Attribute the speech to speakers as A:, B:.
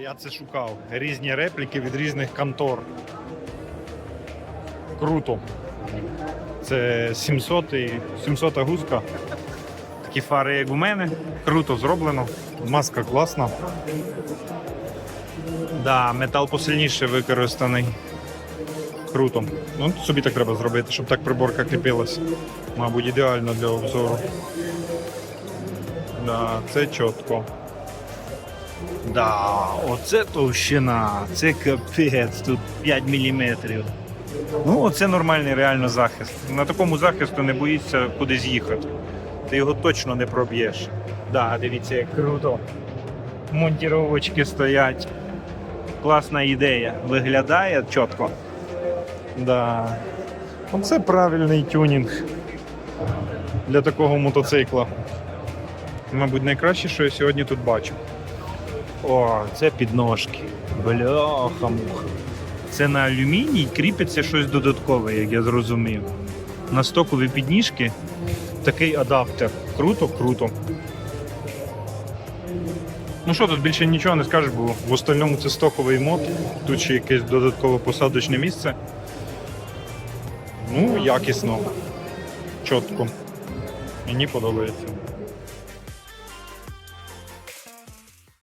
A: Я це шукав. Різні репліки від різних контор. Круто. Це 700 і 700 гузка. Такі фари, як у мене. Круто зроблено. Маска класна. Да, метал посильніше використаний. Круто. Ну, собі так треба зробити, щоб так приборка кріпилась. Мабуть, ідеально для обзору. Да, це чітко. Да, оце товщина, це капець, тут 5 мм. Ну, оце нормальний реально захист. На такому захисту не боїшся кудись їхати. Ти його точно не проб'єш. Да, дивіться, як круто. Монтіровочки стоять. Класна ідея. Виглядає чітко. Да. Оце правильний тюнінг для такого мотоцикла. Мабуть, найкраще, що я сьогодні тут бачу. О, це підножки. Бляха муха. Це на алюміній кріпиться щось додаткове, як я зрозумів. На стокові підніжки такий адаптер. Круто, круто. Ну що, тут більше нічого не скажеш, бо в остальному це стоковий мод. Тут ще якесь додаткове посадочне місце. Ну, якісно. Чітко. Мені подобається.